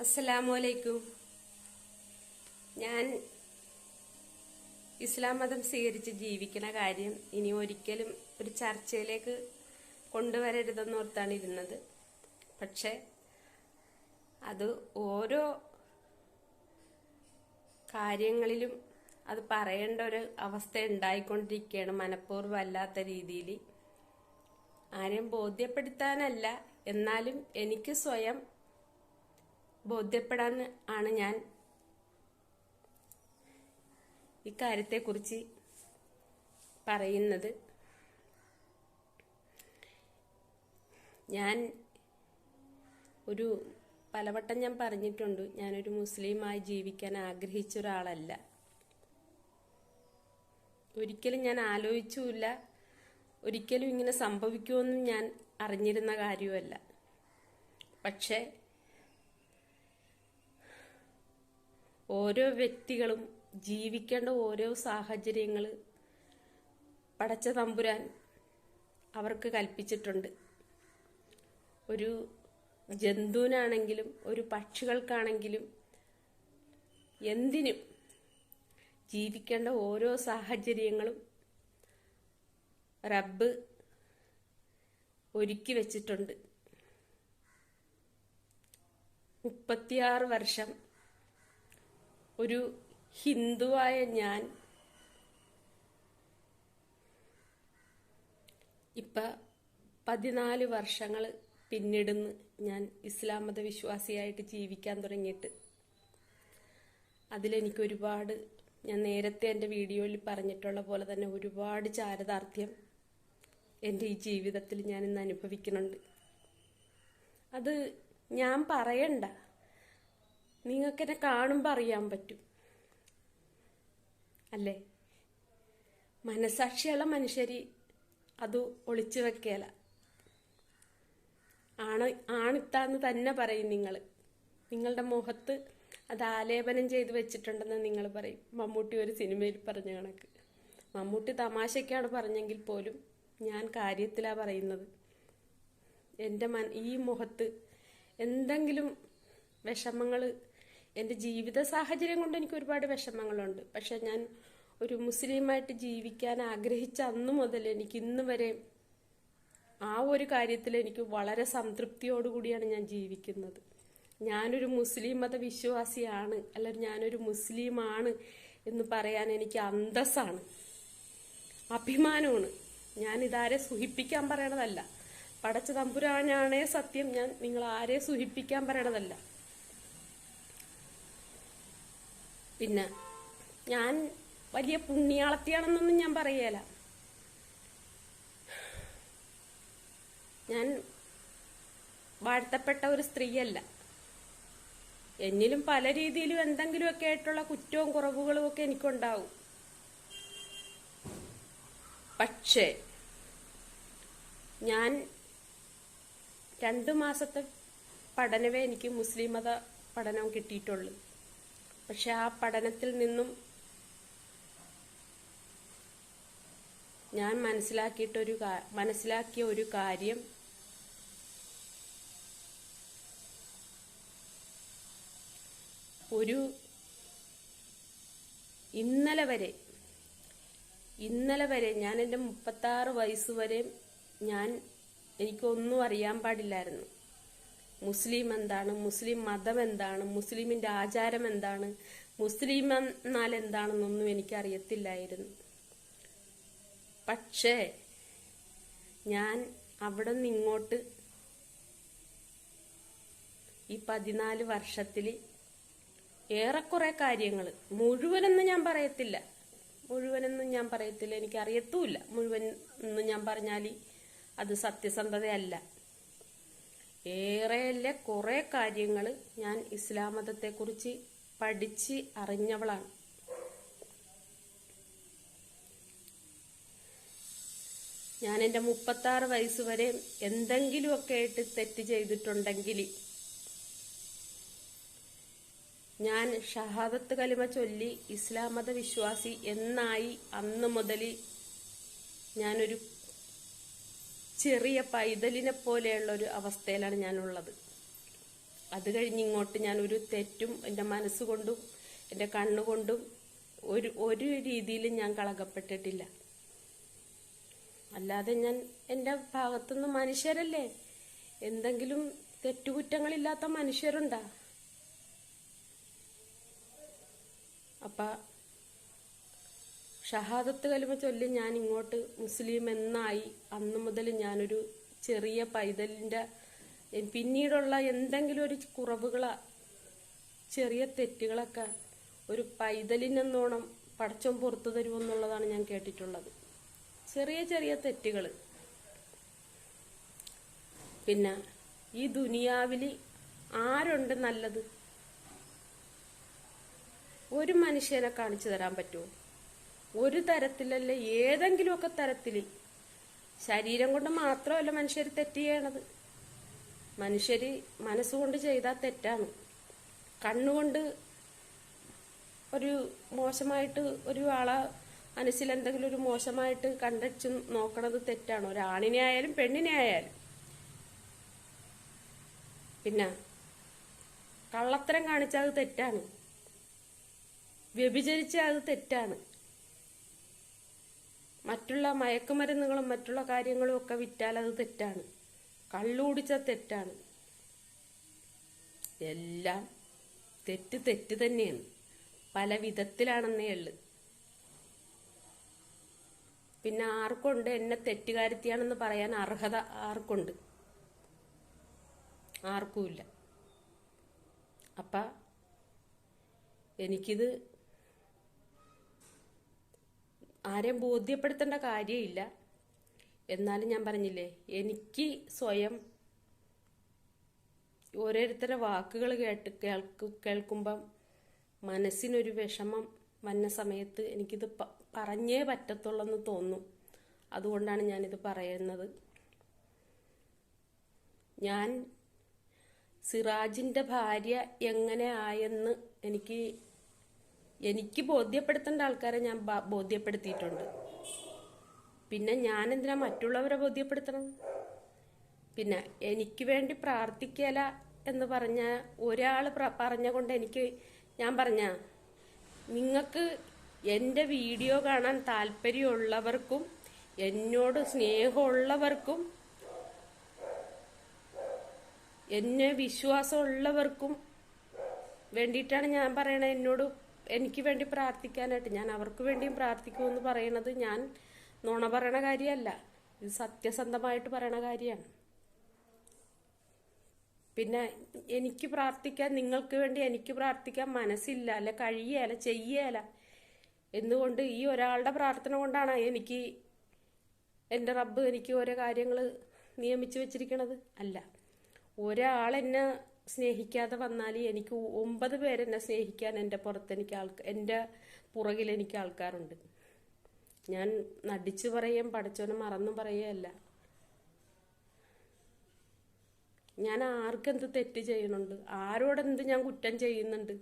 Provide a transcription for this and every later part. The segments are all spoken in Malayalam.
അസ്സലാമലൈക്കും. ഞാൻ ഇസ്ലാം മതം സ്വീകരിച്ച് ജീവിക്കുന്ന കാര്യം ഇനി ഒരിക്കലും ഒരു ചർച്ചയിലേക്ക് കൊണ്ടുവരരുതെന്നോർത്താണ് ഇരുന്നത്. പക്ഷെ അത് ഓരോ കാര്യങ്ങളിലും അത് പറയേണ്ട ഒരു അവസ്ഥ ഉണ്ടായിക്കൊണ്ടിരിക്കുകയാണ് മനഃപൂർവം അല്ലാത്ത രീതിയിൽ. ആരെയും ബോധ്യപ്പെടുത്താനല്ല. എന്നാലും എനിക്ക് സ്വയം ബോധ്യപ്പെടാൻ ആണ് ഞാൻ ഇക്കാര്യത്തെക്കുറിച്ച് പറയുന്നത്. ഞാൻ ഒരു പലവട്ടം ഞാൻ പറഞ്ഞിട്ടുണ്ട് ഞാനൊരു മുസ്ലിമായി ജീവിക്കാൻ ആഗ്രഹിച്ച ഒരാളല്ല. ഒരിക്കലും ഞാൻ ആലോചിച്ചുമില്ല ഒരിക്കലും ഇങ്ങനെ സംഭവിക്കുമെന്നും ഞാൻ അറിഞ്ഞിരുന്ന കാര്യമല്ല. പക്ഷേ ഓരോ വ്യക്തികളും ജീവിക്കേണ്ട ഓരോ സാഹചര്യങ്ങൾ പടച്ച തമ്പുരാൻ അവർക്ക് കൽപ്പിച്ചിട്ടുണ്ട്. ഒരു ജന്തുവിനാണെങ്കിലും ഒരു പക്ഷികൾക്കാണെങ്കിലും എന്തിനും ജീവിക്കേണ്ട ഓരോ സാഹചര്യങ്ങളും റബ്ബ് ഒരുക്കി വെച്ചിട്ടുണ്ട്. മുപ്പത്തിയാറ് വർഷം ഒരു ഹിന്ദുവായ ഞാൻ ഇപ്പം പതിനാല് വർഷങ്ങൾ പിന്നിടുന്ന് ഞാൻ ഇസ്ലാം മത വിശ്വാസിയായിട്ട് ജീവിക്കാൻ തുടങ്ങിയിട്ട് അതിലെനിക്ക് ഒരുപാട് ഞാൻ നേരത്തെ എന്റെ വീഡിയോയിൽ പറഞ്ഞിട്ടുള്ള പോലെ തന്നെ ഒരുപാട് ചാരതാർത്ഥ്യം എന്റെ ഈ ജീവിതത്തിൽ ഞാൻ ഇന്ന് അനുഭവിക്കുന്നുണ്ട്. അത് ഞാൻ പറയണ്ട. നിങ്ങൾക്കെന്നെ കാണുമ്പോൾ അറിയാൻ പറ്റും. അല്ലേ? മനസാക്ഷിയുള്ള മനുഷ്യരി അത് ഒളിച്ചു വെക്കല. ആണ് ആണിത്താന്ന് തന്നെ പറയും നിങ്ങൾ നിങ്ങളുടെ മുഖത്ത് അത് ആലേപനം ചെയ്ത് വെച്ചിട്ടുണ്ടെന്ന് നിങ്ങൾ പറയും. മമ്മൂട്ടി ഒരു സിനിമയിൽ പറഞ്ഞ കണക്ക്. മമ്മൂട്ടി തമാശയ്ക്കാണ് പറഞ്ഞെങ്കിൽ പോലും ഞാൻ കാര്യത്തിലാണ് പറയുന്നത്. എന്റെ മൻ ഈ മുഖത്ത് എന്തെങ്കിലും വിഷമങ്ങൾ എന്റെ ജീവിത സാഹചര്യം കൊണ്ട് എനിക്ക് ഒരുപാട് വിഷമങ്ങളുണ്ട്. പക്ഷെ ഞാൻ ഒരു മുസ്ലിമായിട്ട് ജീവിക്കാൻ ആഗ്രഹിച്ച അന്നു മുതൽ എനിക്ക് ഇന്ന് വരെ ആ ഒരു കാര്യത്തിൽ എനിക്ക് വളരെ സംതൃപ്തിയോടുകൂടിയാണ് ഞാൻ ജീവിക്കുന്നത്. ഞാനൊരു മുസ്ലിം മത വിശ്വാസിയാണ് അല്ലെങ്കിൽ ഞാനൊരു മുസ്ലിമാണ് എന്ന് പറയാൻ എനിക്ക് അന്തസ്സാണ് അഭിമാനമാണ്. ഞാൻ ഇതാരെ സുഹിപ്പിക്കാൻ പറയണതല്ല. പടച്ച തമ്പുരാനാണേ സത്യം ഞാൻ നിങ്ങൾ ആരെ സുഹിപ്പിക്കാൻ പറയണതല്ല. പിന്നെ ഞാൻ വലിയ പുണ്യാളത്തിയാണെന്നൊന്നും ഞാൻ പറയല. ഞാൻ വാഴ്ത്തപ്പെട്ട ഒരു സ്ത്രീയല്ല. എന്നിലും പല രീതിയിലും എന്തെങ്കിലുമൊക്കെ ആയിട്ടുള്ള കുറ്റവും കുറവുകളും ഒക്കെ എനിക്കുണ്ടാവും. പക്ഷേ ഞാൻ രണ്ടു മാസത്തെ പഠനമേ എനിക്ക് മുസ്ലിം മത പഠനം കിട്ടിയിട്ടുള്ളൂ. പക്ഷെ ആ പഠനത്തിൽ നിന്നും ഞാൻ മനസ്സിലാക്കിയിട്ടൊരു മനസ്സിലാക്കിയ ഒരു കാര്യം ഒരു ഇന്നലെ വരെ ഇന്നലെ വരെ ഞാൻ എന്റെ മുപ്പത്താറ് വയസ്സ് വരെ ഞാൻ എനിക്കൊന്നും അറിയാൻ പാടില്ലായിരുന്നു. മുസ്ലിം എന്താണ്? മുസ്ലിം മതം എന്താണ്? മുസ്ലിമിന്റെ ആചാരം എന്താണ്? മുസ്ലിം എന്നാൽ എന്താണെന്നൊന്നും എനിക്ക് അറിയത്തില്ലായിരുന്നു പക്ഷേ ഞാൻ അവിടെ നിന്ന് ഇങ്ങോട്ട് ഈ പതിനാല് വർഷത്തിൽ ഏറെക്കുറെ കാര്യങ്ങൾ മുഴുവനൊന്നും ഞാൻ പറയത്തില്ല. മുഴുവനൊന്നും ഞാൻ പറയത്തില്ല എനിക്ക് അറിയത്തുമില്ല മുഴുവൻ എന്ന് ഞാൻ പറഞ്ഞാൽ അത് സത്യസന്ധതയല്ല. ഏറെയല്ല കുറെ കാര്യങ്ങൾ ഞാൻ ഇസ്ലാം മതത്തെക്കുറിച്ച് പഠിച്ച് അറിഞ്ഞവളാണ്. ഞാൻ എന്റെ മുപ്പത്താറ് വയസ്സ് വരെ എന്തെങ്കിലുമൊക്കെ ആയിട്ട് തെറ്റ് ചെയ്തിട്ടുണ്ടെങ്കിൽ ഞാൻ ഷഹാദത്ത് കലിമ ചൊല്ലി ഇസ്ലാം മത വിശ്വാസി എന്നായി അന്ന് മുതൽ ഞാനൊരു ചെറിയ പൈതലിനെ പോലെയുള്ള ഒരു അവസ്ഥയിലാണ് ഞാനുള്ളത്. അത് കഴിഞ്ഞ് ഇങ്ങോട്ട് ഞാൻ ഒരു തെറ്റും എന്റെ മനസ്സുകൊണ്ടും എന്റെ കണ്ണുകൊണ്ടും ഒരു ഒരു രീതിയിലും ഞാൻ കളകപ്പെട്ടിട്ടില്ല അല്ലാതെ ഞാൻ എന്റെ ഭാഗത്തുനിന്ന് മനുഷ്യരല്ലേ? എന്തെങ്കിലും തെറ്റുകുറ്റങ്ങളില്ലാത്ത മനുഷ്യരുണ്ടാ? അപ്പ ഷഹാദത്ത് കലിമ ചൊല്ലി ഞാൻ ഇങ്ങോട്ട് മുസ്ലിം എന്നായി അന്ന് മുതൽ ഞാനൊരു ചെറിയ പൈതലിന്റെ പിന്നീടുള്ള എന്തെങ്കിലും ഒരു കുറവുകളാ ചെറിയ തെറ്റുകളൊക്കെ ഒരു പൈതലിനെന്നോണം പടച്ചം പുറത്തു തരുമെന്നുള്ളതാണ് ഞാൻ കേട്ടിട്ടുള്ളത്. ചെറിയ ചെറിയ തെറ്റുകൾ പിന്നെ ഈ ദുനിയാവിൽ ആരുണ്ട് നല്ലത്? ഒരു മനുഷ്യനെ കാണിച്ചു തരാൻ പറ്റുമോ? ഒരു തരത്തിലല്ല ഏതെങ്കിലുമൊക്കെ തരത്തിൽ ശരീരം കൊണ്ട് മാത്രമല്ല മനുഷ്യർ തെറ്റ് ചെയ്യണത്. മനുഷ്യർ മനസ്സുകൊണ്ട് ചെയ്താൽ തെറ്റാണ്. കണ്ണുകൊണ്ട് ഒരു മോശമായിട്ട് ഒരു ആളെ മനസ്സിൽ എന്തെങ്കിലും ഒരു മോശമായിട്ട് കണ്ടച്ച് നോക്കണത് തെറ്റാണ്. ഒരാണിനെ ആയാലും പെണ്ണിനെ ആയാലും. പിന്നെ കള്ളത്തരം കാണിച്ചാൽ അത് തെറ്റാണ്. വ്യഭിചരിച്ചാൽ അത് തെറ്റാണ്. മറ്റുള്ള മയക്കുമരുന്നുകളും മറ്റുള്ള കാര്യങ്ങളും ഒക്കെ വിറ്റാൽ അത് തെറ്റാണ്. കള്ളുകുടിച്ച തെറ്റാണ്. എല്ലാം തെറ്റ് തെറ്റ് തന്നെയാണ്. പല വിധത്തിലാണെന്നേ ഉള്ളു. പിന്നെ ആർക്കുണ്ട്? എന്നെ തെറ്റുകാരുത്തിയാണെന്ന് പറയാൻ അർഹത ആർക്കുണ്ട്? ആർക്കുമില്ല. അപ്പ എനിക്കിത് ആരെയും ബോധ്യപ്പെടുത്തേണ്ട കാര്യമില്ല. എന്നാലും ഞാൻ പറഞ്ഞില്ലേ എനിക്ക് സ്വയം ഓരോരുത്തരുടെ വാക്കുകൾ കേട്ട് കേൾക്കു കേൾക്കുമ്പം മനസ്സിനൊരു വിഷമം വന്ന സമയത്ത് എനിക്കിത് പറഞ്ഞേ പറ്റത്തുള്ളെന്ന് തോന്നും. അതുകൊണ്ടാണ് ഞാനിത് പറയുന്നത്. ഞാൻ സിറാജിന്റെ ഭാര്യ എങ്ങനെ ആയെന്ന് എനിക്ക് എനിക്ക് ബോധ്യപ്പെടുത്തേണ്ട ആൾക്കാരെ ഞാൻ ബോധ്യപ്പെടുത്തിയിട്ടുണ്ട്. പിന്നെ ഞാൻ എന്തിനാ മറ്റുള്ളവരെ ബോധ്യപ്പെടുത്തണം പിന്നെ എനിക്ക് വേണ്ടി പ്രാർത്ഥിക്കല എന്ന് പറഞ്ഞ ഒരാൾ പറഞ്ഞ കൊണ്ട് എനിക്ക് ഞാൻ പറഞ്ഞ നിങ്ങൾക്ക് എന്റെ വീഡിയോ കാണാൻ താല്പര്യമുള്ളവർക്കും എന്നോട് സ്നേഹമുള്ളവർക്കും എന്നെ വിശ്വാസമുള്ളവർക്കും വേണ്ടിയിട്ടാണ് ഞാൻ പറയണത്. എന്നോട് എനിക്ക് വേണ്ടി പ്രാർത്ഥിക്കാനായിട്ട് ഞാൻ അവർക്ക് വേണ്ടിയും പ്രാർത്ഥിക്കുമെന്ന് പറയണത് ഞാൻ നുണ പറയണ കാര്യമല്ല. ഇത് സത്യസന്ധമായിട്ട് പറയണ കാര്യമാണ്. പിന്നെ എനിക്ക് പ്രാർത്ഥിക്കാൻ നിങ്ങൾക്ക് വേണ്ടി എനിക്ക് പ്രാർത്ഥിക്കാൻ മനസ്സില്ല അല്ല കഴിയല ചെയ്യല എന്നുകൊണ്ട് ഈ ഒരാളുടെ പ്രാർത്ഥന കൊണ്ടാണ് എനിക്ക് എന്റെ റബ്ബ് എനിക്ക് ഓരോ കാര്യങ്ങൾ നിയമിച്ചു വെച്ചിരിക്കണത്? അല്ല. ഒരാൾ എന്നെ സ്നേഹിക്കാതെ വന്നാൽ എനിക്ക് ഒമ്പത് പേരെന്നെ സ്നേഹിക്കാൻ എന്റെ പുറത്ത് എനിക്ക് ആൾക്ക് എന്റെ പുറകിൽ എനിക്ക് ആൾക്കാരുണ്ട്. ഞാൻ നടിച്ചു പറയും പഠിച്ചവനെ മറന്നും പറയുകയല്ല. ഞാൻ ആർക്കെന്ത് തെറ്റ് ചെയ്യുന്നുണ്ട് ആരോടെന്ത് ഞാൻ കുറ്റം ചെയ്യുന്നുണ്ട്?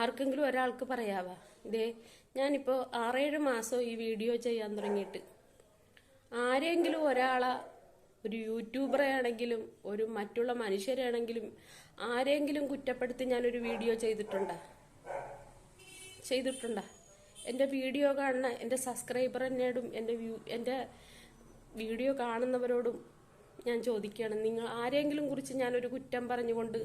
ആർക്കെങ്കിലും ഒരാൾക്ക് പറയാവാ ഇതേ ഞാനിപ്പോൾ ആറേഴ് മാസം ഈ വീഡിയോ ചെയ്യാൻ തുടങ്ങിയിട്ട് ആരെങ്കിലും ഒരാളെ ഒരു യൂട്യൂബറെ ആണെങ്കിലും ഒരു മറ്റുള്ള മനുഷ്യരാണെങ്കിലും ആരെങ്കിലും കുറ്റപ്പെടുത്തി ഞാനൊരു വീഡിയോ ചെയ്തിട്ടുണ്ട്? ചെയ്തിട്ടുണ്ട്? എന്റെ വീഡിയോ കാണുന്ന എന്റെ സബ്സ്ക്രൈബർ എന്നോടും എന്റെ വ്യൂ എന്റെ വീഡിയോ കാണുന്നവരോടും ഞാൻ ചോദിക്കുകയാണ് നിങ്ങൾ ആരെങ്കിലും കുറിച്ച് ഞാനൊരു കുറ്റം പറഞ്ഞുകൊണ്ട്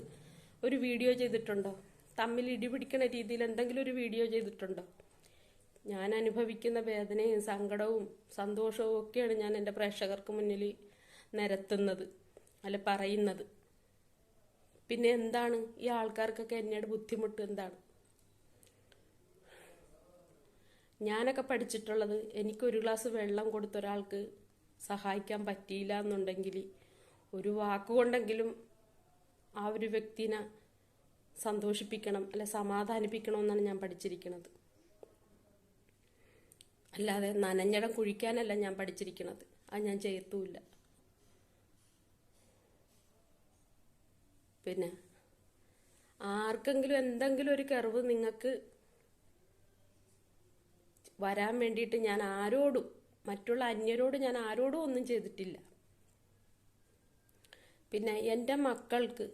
ഒരു വീഡിയോ ചെയ്തിട്ടുണ്ടോ? തമ്മിൽ ഇടിപിടിക്കുന്ന രീതിയിൽ എന്തെങ്കിലും ഒരു വീഡിയോ ചെയ്തിട്ടുണ്ടോ? ഞാൻ അനുഭവിക്കുന്ന വേദനയും സങ്കടവും സന്തോഷവും ഒക്കെയാണ് ഞാൻ എന്റെ പ്രേക്ഷകർക്ക് മുന്നിൽ നിരത്തുന്നത് അല്ല പറയുന്നത്. പിന്നെ എന്താണ്? ഈ ആൾക്കാർക്കൊക്കെ എന്നോട് ബുദ്ധിമുട്ട് എന്താണ്? ഞാനൊക്കെ പഠിച്ചിട്ടുള്ളത് എനിക്കൊരു ഗ്ലാസ് വെള്ളം കൊടുത്തൊരാൾക്ക് സഹായിക്കാൻ പറ്റിയില്ല എന്നുണ്ടെങ്കിൽ ഒരു വാക്കുകൊണ്ടെങ്കിലും ആ ഒരു വ്യക്തിനെ സന്തോഷിപ്പിക്കണം അല്ലെ സമാധാനിപ്പിക്കണം എന്നാണ് ഞാൻ പഠിച്ചിരിക്കുന്നത്. അല്ലാതെ നനഞ്ഞടം കുഴിക്കാനല്ല ഞാൻ പഠിച്ചിരിക്കുന്നത് അത് ഞാൻ ചെയ്യത്തുമില്ല. പിന്നെ ആർക്കെങ്കിലും എന്തെങ്കിലും ഒരു കെറിവ് നിങ്ങൾക്ക് വരാൻ വേണ്ടിയിട്ട് ഞാൻ ആരോടും മറ്റുള്ള അന്യരോട് ഞാൻ ആരോടും ഒന്നും ചെയ്തിട്ടില്ല. പിന്നെ എന്റെ മക്കൾക്ക്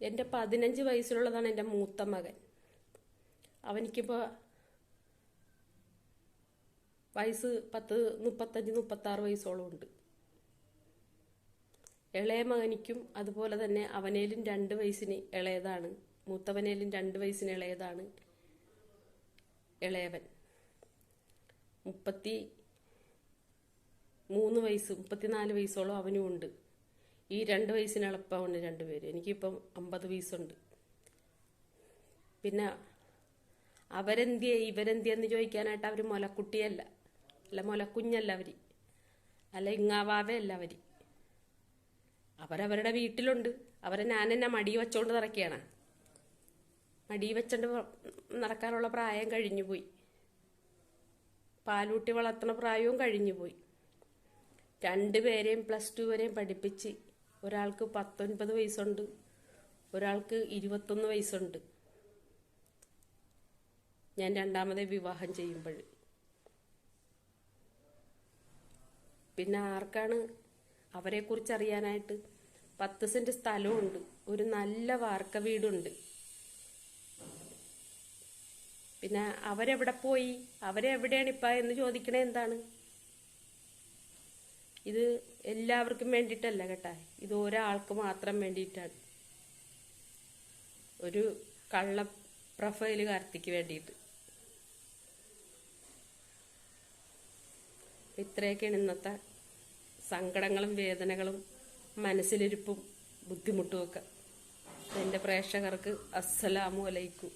എന്റെ പതിനഞ്ച് വയസ്സിലുള്ളതാണ് എന്റെ മൂത്ത മകൻ. അവനിക്കിപ്പോൾ വയസ്സ് പത്ത് മുപ്പത്തഞ്ച് മുപ്പത്താറ് വയസ്സോളം ഉണ്ട്. ഇളയ മകനിക്കും അതുപോലെ തന്നെ അവനേലും രണ്ട് വയസ്സിന് ഇളയതാണ്. മൂത്തവനേലും രണ്ട് വയസ്സിന് ഇളയതാണ്. ഇളയവൻ. മുപ്പത്തി മൂന്ന് വയസ്സ് മുപ്പത്തിനാല് വയസ്സോളം അവനും ഉണ്ട്. ഈ രണ്ട് വയസ്സിന് എളുപ്പമാണ് രണ്ടുപേര് എനിക്കിപ്പം അമ്പത് വയസ്സുണ്ട്. പിന്നെ അവരെന്തിയെ ഇവരെന്തിയെന്ന് ചോദിക്കാനായിട്ട് അവർ മുലക്കുട്ടിയല്ല. അല്ല മുലക്കുഞ്ഞല്ല അവർ അല്ല ഇങ്ങാവാവയല്ല അവർ അവരവരുടെ വീട്ടിലുണ്ട് അവരെ ഞാൻ എന്നെ മടി വെച്ചോണ്ട് നടക്കുകയാണ് മടി വെച്ചോണ്ട് നടക്കാനുള്ള പ്രായം കഴിഞ്ഞു പോയി പാലൂട്ടി വളർത്തണ പ്രായവും കഴിഞ്ഞു പോയി രണ്ടുപേരെയും പ്ലസ് ടു വരെയും പഠിപ്പിച്ച് ഒരാൾക്ക് പത്തൊൻപത് വയസ്സുണ്ട്. ഒരാൾക്ക് ഇരുപത്തൊന്ന് വയസ്സുണ്ട്. ഞാൻ രണ്ടാമതേ വിവാഹം ചെയ്യുമ്പോൾ പിന്നെ ആർക്കാണ് അവരെക്കുറിച്ച് അറിയാനായിട്ട് പത്ത് സെന്റ് സ്ഥലമുണ്ട് ഒരു നല്ല വാർക്ക വീടുണ്ട്. പിന്നെ അവരെവിടെ പോയി? അവരെവിടെയാണ് ഇപ്പ എന്ന് ചോദിക്കണേ എന്താണ്? ഇത് എല്ലാവർക്കും വേണ്ടിയിട്ടല്ല കേട്ടാ. ഇത് ഒരാൾക്ക് മാത്രം വേണ്ടിയിട്ടാണ്. ഒരു കള്ള പ്രൊഫൈലുകാർത്തിക്ക് വേണ്ടിയിട്ട്. ഇത്രയൊക്കെയാണ് ഇന്നത്തെ സങ്കടങ്ങളും വേദനകളും മനസ്സിലിരിപ്പും ബുദ്ധിമുട്ടുമൊക്കെ എന്റെ പ്രേക്ഷകർക്ക് അസ്സലാമു അലൈക്കും.